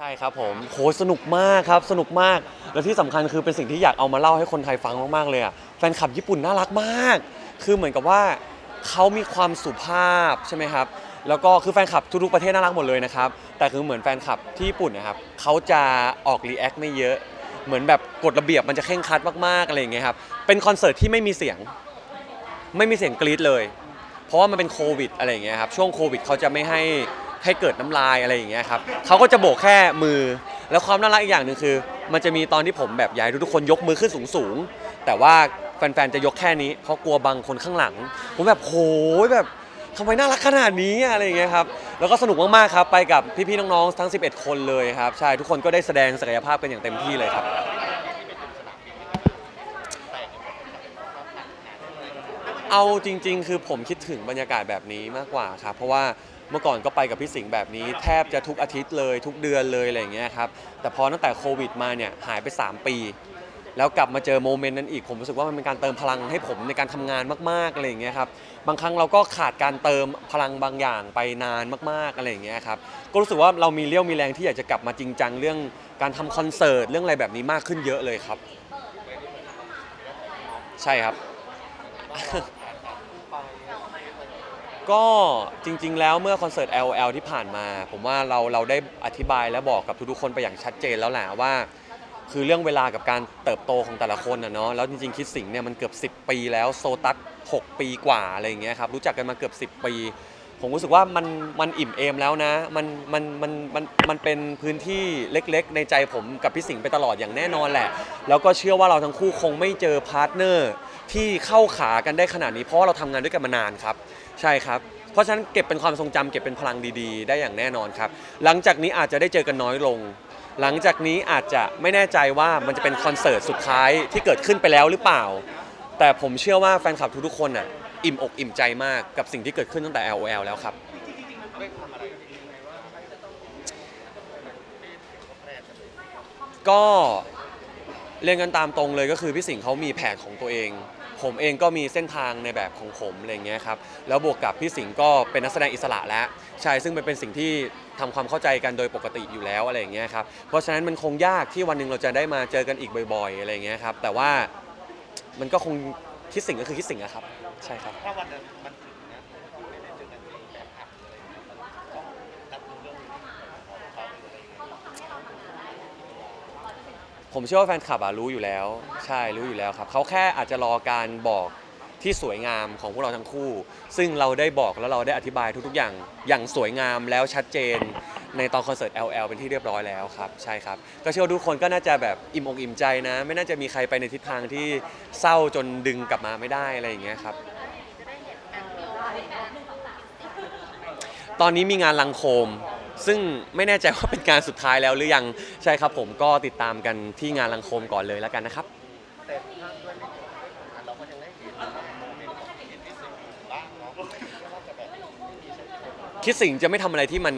ใช่ครับผมโหสนุกมากครับ สนุกมาก แล้วที่สำคัญคือเป็นสิ่งที่อยากเอามาเล่าให้คนไทยฟังมากๆเลยอะแฟนคลับญี่ปุ่นน่ารักมาก คือเหมือนกับว่าเขามีความสุภาพใช่ไหมครับ แล้วก็คือแฟนคลับทุกๆประเทศน่ารักหมดเลยนะครับ แต่คือเหมือนแฟนคลับที่ญี่ปุ่นนะครับเขาจะออกรีแอคไม่เยอะ เหมือนแบบกฎระเบียบมันจะเคร่งครัดมากๆอะไรอย่างเงี้ยครับ เป็นคอนเสิร์ตที่ไม่มีเสียง ไม่มีเสียงกรี๊ดเลย เพราะว่ามันเป็นโควิดอะไรอย่างเงี้ยครับ ช่วงโควิดเขาจะไม่ให้ ให้เกิดน้ำลายอะไรอย่างเงี้ยครับเขาก็จะโบกแค่มือ แล้วความน่ารักอีกอย่างหนึ่งคือ มันจะมีตอนที่ผมแบบอยากให้ทุกคนยกมือขึ้นสูงๆแต่ว่าแฟนๆจะยกแค่นี้ เพราะกลัวบังคนข้างหลัง ผมแบบโหยแบบทำไมน่ารักขนาดนี้อะอะไรอย่างเงี้ยครับ แล้วก็สนุกมากๆครับ ไปกับพี่ๆน้องๆทั้ง 11 คนเลยครับ ใช่ ทุกคนก็ได้แสดงศักยภาพกันอย่างเต็มที่เลยครับ เอาจริง ๆ คือผมคิดถึงบรรยากาศแบบนี้มากกว่าครับ เพราะว่า เมื่อก่อนก็ไปกับพี่สิงห์แบบนี้แทบจะทุกอาทิตย์เลยทุกเดือนเลยอะไรอย่างเงี้ยครับแต่พอตั้งแต่โควิดมาเนี่ยหายไป 3 ปี แล้วกลับมาเจอโมเมนต์นั้นอีกผมรู้สึกว่ามันเป็นการเติมพลังให้ผมในการทำงานมากๆอะไรอย่างเงี้ยครับบางครั้งเราก็ขาดการเติมพลังบางอย่างไปนานมากๆอะไรอย่างเงี้ยครับก็รู้สึกว่าเรามีเรี่ยวมีแรงที่อยากจะกลับมาจริงจังเรื่องการทำคอนเสิร์ตเรื่องอะไรแบบนี้มากขึ้นเยอะเลยครับ ใช่ครับ ก็จริง ๆ แล้วเมื่อคอนเสิร์ต LL ที่ผ่านมา ผมว่าเราเราได้อธิบายและบอกกับทุกๆคนไปอย่างชัดเจนแล้วแหละว่า คือเรื่องเวลากับการเติบโตของแต่ละคนนะเนาะแล้วจริง ๆ คิดสิงเนี่ยมันเกือบ 10 ปีแล้วโซตัส6ปีกว่าอะไรอย่างเงี้ยครับรู้จักกันมาเกือบ 10 ปี ผมรู้สึกว่ามันมันอิ่มเอมแล้วนะ มันมันมันมันมันเป็นพื้นที่เล็กๆ ในใจผมกับพี่สิงห์ไปตลอดอย่างแน่นอนแหละ แล้วก็เชื่อว่าเราทั้งคู่คงไม่เจอพาร์ทเนอร์ที่เข้าขากันได้ขนาดนี้เพราะว่าเราทำงานด้วยกันมานานครับ ใช่ครับ เพราะฉะนั้นเก็บเป็นความทรงจำเก็บเป็นพลังดีๆ ได้อย่างแน่นอนครับ หลังจากนี้อาจจะได้เจอกันน้อยลง หลังจากนี้อาจจะไม่แน่ใจว่ามันจะเป็นคอนเสิร์ตสุดท้ายที่เกิดขึ้นไปแล้วหรือเปล่า แต่ผมเชื่อว่าแฟนคลับทุกๆคนอะ อิ่มอกอิ่มใจมากกับสิ่งที่เกิดขึ้นตั้งแต่ LOL แล้วครับ ก็เรียนกันตามตรงเลยก็คือพี่สิงห์เขามีแผนของตัวเอง ผมเองก็มีเส้นทางในแบบของผมอะไรอย่างเงี้ยครับแล้วบวกกับพี่สิงห์ก็เป็นนักแสดงอิสระแล้วใช่ซึ่งมันเป็นสิ่งที่ทำความเข้าใจกันโดยปกติอยู่แล้วอะไรอย่างเงี้ยครับเพราะฉะนั้นมันคงยากที่วันหนึ่งเราจะได้มาเจอกันอีกบ่อย ๆ อะไรอย่างเงี้ยครับแต่ว่ามันก็คง คิดสิ่งก็คือคิดสิ่งอะครับ ใช่ครับ ถ้าวันนั้นมันถึงนะไม่ได้เจอกันในแบบอัดเลยต้องรับรู้เรื่องนี้ของเขาออะไรอย่างเงี้ยผมเชื่อว่าแฟนคลับอะรู้อยู่แล้ว ใช่รู้อยู่แล้วครับ เขาแค่อาจจะรอการบอก ที่สวยงามของพวกเราทั้งคู่ ซึ่งเราได้บอกแล้วเราได้อธิบายทุกๆอย่างอย่างสวยงามแล้วชัดเจน ในตอนคอนเสิร์ต LL เป็นที่เรียบร้อยแล้วครับใช่ครับก็เชื่อว่าทุกคนก็น่าจะแบบอิ่มอกอิ่มใจนะ ไม่น่าจะมีใครไปในทิศทางที่เศร้าจนดึงกลับมาไม่ได้อะไรอย่างเงี้ยครับตอนนี้มีงานลังโคม ซึ่งไม่แน่ใจว่าเป็นการสุดท้ายแล้วหรือยังใช่ครับผมก็ติดตามกันที่งานลังโคมก่อนเลยแล้วกันนะครับ แต่ถ้าด้วยไม่ถึงอันเราก็ยังได้เห็นโมเมนต์ของเห็นที่สิ่งบ้างเนาะว่าจะแบบมีใช่ไหม คิดสิ่งจะไม่ทำอะไรที่มัน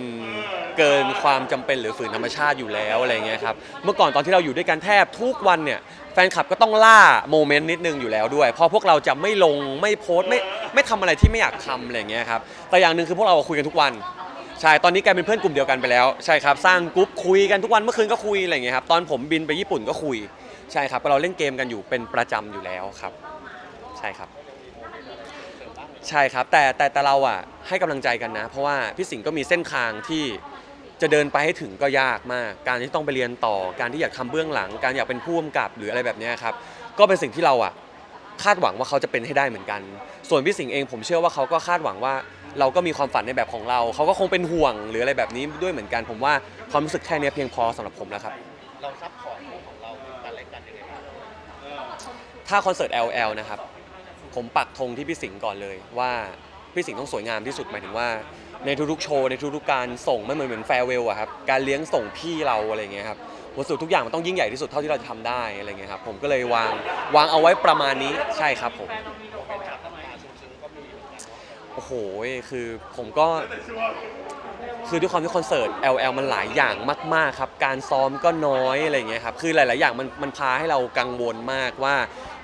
เกินความจำเป็นหรือฝืนธรรมชาติอยู่แล้วอะไรเงี้ยครับเมื่อก่อนตอนที่เราอยู่ด้วยกันแทบทุกวันเนี่ยแฟนคลับก็ต้องล่าโมเมนต์นิดนึงอยู่แล้วด้วย เพราะพวกเราจะไม่ลงไม่โพสต์ไม่ไม่ทำอะไรที่ไม่อยากทำอะไรเงี้ยครับแต่อย่างหนึ่งคือพวกเราคุยกันทุกวัน ใช่ ตอนนี้กลายเป็นเพื่อนกลุ่มเดียวกันไปแล้ว ใช่ครับ สร้างกรุ๊ปคุยกันทุกวันเมื่อคืนก็คุยอะไรเงี้ยครับ ตอนผมบินไปญี่ปุ่นก็คุย ใช่ครับเราเล่นเกมกันอยู่เป็นประจำอยู่แล้วครับ ใช่ครับ ใช่ครับ แต่แต่แต่เราอะให้กำลังใจกันนะ เพราะว่าพี่สิงห์ก็มีเส้นทางที่จะเดินไปให้ถึงก็ยากมาก การที่ต้องไปเรียนต่อ การที่อยากทำเบื้องหลัง การอยากเป็นผู้กำกับหรืออะไรแบบเนี้ยครับ ก็เป็นสิ่งที่เราอะคาดหวังว่าเขาจะเป็นให้ได้เหมือนกัน ส่วนพี่สิงห์เองผมเชื่อว่าเขาก็คาดหวังว่า เราก็มีความฝันในแบบของเรา เขาก็คงเป็นห่วงหรืออะไรแบบนี้ด้วยเหมือนกัน ผมว่าความรู้สึกแค่เนี้ยเพียงพอสำหรับผมแล้วครับ เราซัพพอร์ตคู่ของเรากันและกันยังไงบ้างถ้าคอนเสิร์ต LL นะครับ ผมปักธงที่พี่สิงห์ก่อนเลยว่าพี่สิงห์ต้องสวยงามที่สุดหมายถึงว่า ในทุกๆโชว์ในทุกๆการส่งไม่เหมือนเหมือนแฟร์เวลอะครับการเลี้ยงส่งพี่เราอะไรอย่างเงี้ยครับวัสดุทุกอย่างมันต้องยิ่งใหญ่ที่สุดเท่าที่เราจะทำได้อะไรเงี้ยครับผมก็เลยวางวางเอาไว้ประมาณนี้ใช่ครับผมโอ้โหคือผมก็ คือด้วยความที่คอนเสิร์ต LL มันหลายอย่างมากๆครับ การซ้อมก็น้อยอะไรเงี้ยครับ คือหลาย ๆ อย่างมันมันพาให้เรากังวลมากว่า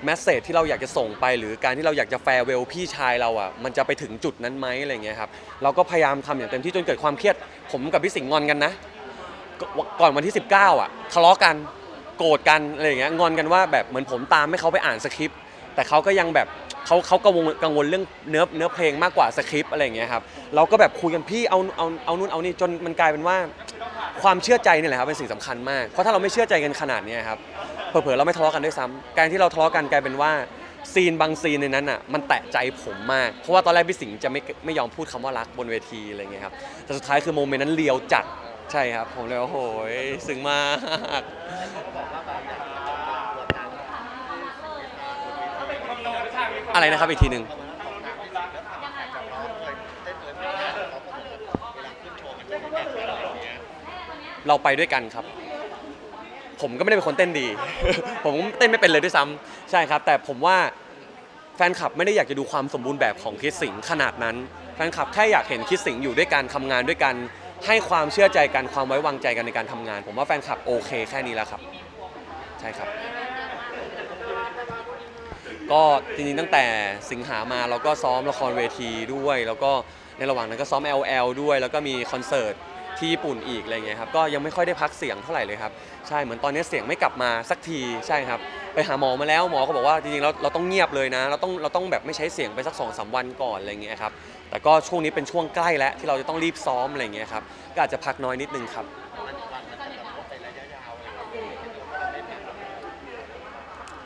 แมสเซจที่เราอยากจะส่งไป หรือการที่เราอยากจะแฟร์เวลพี่ชายเราอะมันจะไปถึงจุดนั้นไหมอะไรเงี้ยครับเราก็พยายามทำอย่างเต็มที่จนเกิดความเครียด ผมกับพี่สิงห์งอนกันนะ ก่อนวันที่ 19 อะทะเลาะกันโกรธกันอะไรอย่างเงี้ยงอนกันว่าแบบเหมือนผมตามให้เขาไปอ่านสคริปต์ แต่เขาก็ยังแบบเขาเขากังวลกังวลเรื่องเนื้อเนื้อเพลงมากกว่าสคริปต์อะไรอย่างเงี้ยครับเราก็แบบคุยกันพี่เอาเอาเอานู่นเอานี่จนมันกลายเป็นว่าความเชื่อใจนี่แหละครับเป็นสิ่งสำคัญมากเพราะถ้าเราไม่เชื่อใจกันขนาดเนี้ยครับเผลอๆเราไม่ทะเลาะกันด้วยซ้ำการที่เราทะเลาะกันกลายเป็นว่าซีนบางซีนในนั้นอะมันแตะใจผมมากเพราะว่าตอนแรกพี่สิงห์จะไม่ไม่ยอมพูดคำว่ารักบนเวทีอะไรเงี้ยครับแต่สุดท้ายคือโมเมนต์นั้นเลียวจัดใช่ครับผมเลยว่าโอ้โหซึ้งมาก อะไรนะครับอีกทีหนึ่งเราไปด้วยกันครับ ผมก็ไม่ได้เป็นคนเต้นดี ผมเต้นไม่เป็นเลยด้วยซ้ำใช่ครับ แต่ผมว่าแฟนคลับไม่ได้อยากจะดูความสมบูรณ์แบบของคิดสิงขนาดนั้น แฟนคลับแค่อยากเห็นคิดสิงอยู่ด้วยกันทำงานด้วยกัน ให้ความเชื่อใจกันความไว้วางใจกันในการทำงาน ผมว่าแฟนคลับโอเคแค่นี้แล้วครับ ใช่ครับ ก็จริงๆตั้งแต่สิงหามาเราก็ซ้อมละครเวทีด้วย แล้วก็ในระหว่างนั้นก็ซ้อม LL ด้วย แล้วก็มีคอนเสิร์ตที่ญี่ปุ่นอีกอะไรเงี้ยครับก็ยังไม่ค่อยได้พักเสียงเท่าไหร่เลยครับใช่เหมือนตอนนี้เสียงไม่กลับมาสักทีใช่ครับไปหาหมอมาแล้วหมอก็บอกว่าจริงๆเราเราต้องเงียบเลยนะ เราต้องเราต้องแบบไม่ใช้เสียงไปสักสองสามวันก่อนอะไรเงี้ยครับแต่ก็ช่วงนี้เป็นช่วงใกล้แล้วที่เราจะต้องรีบซ้อมอะไรเงี้ยครับก็อาจจะพักน้อยนิดนึงครับ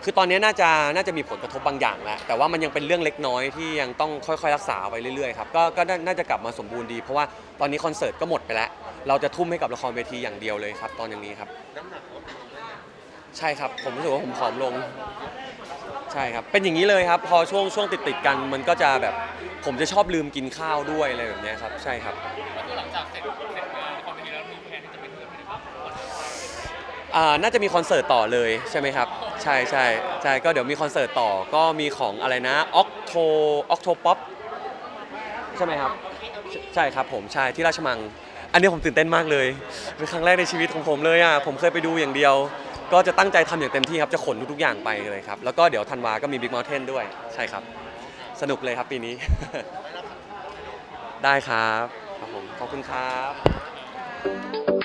คือตอนนี้น่าจะน่าจะมีผลกระทบบางอย่างแล้วแต่ว่ามันยังเป็นเรื่องเล็กน้อยที่ยังต้องค่อยๆรักษาไปเรื่อยๆครับก็ก็น่าน่าจะกลับมาสมบูรณ์ดี เพราะว่าตอนนี้คอนเสิร์ตก็หมดไปแล้ว เราจะทุ่มให้กับละครเวทีอย่างเดียวเลยครับ ตอนอย่างนี้ครับ น้ำหนักลดลงด้วยนะใช่ครับ ผมรู้สึกว่าผมผอมลง ใช่ครับ เป็นอย่างนี้เลยครับ พอช่วงช่วงติดติดๆกันมันก็จะแบบ ผมจะชอบลืมกินข้าวด้วยอะไรแบบเนี้ยครับ ใช่ครับก็คื อ่าน่าจะมีคอนเสิร์ตต่อเลยใช่ไหมครับ ใช่ใช่ใช่ก็เดี๋ยวมีคอนเสิร์ตต่อก็มีของอะไรนะออกโทออกโทป๊อปใช่ไหมครับใช่ใช่ครับผมใช่ที่ราชมัง อันนี้ผมตื่นเต้นมากเลยเป็นครั้งแรกในชีวิตของผมเลยอะผมเคยไปดูอย่างเดียว ก็จะตั้งใจทำอย่างเต็มที่ครับจะขนทุกๆอย่างไปเลยครับแล้วก็เดี๋ยวธันวาก็มี Big Mountain ด้วยใช่ครับ สนุกเลยครับปีนี้ ได้ครับครับผมขอบคุณครับ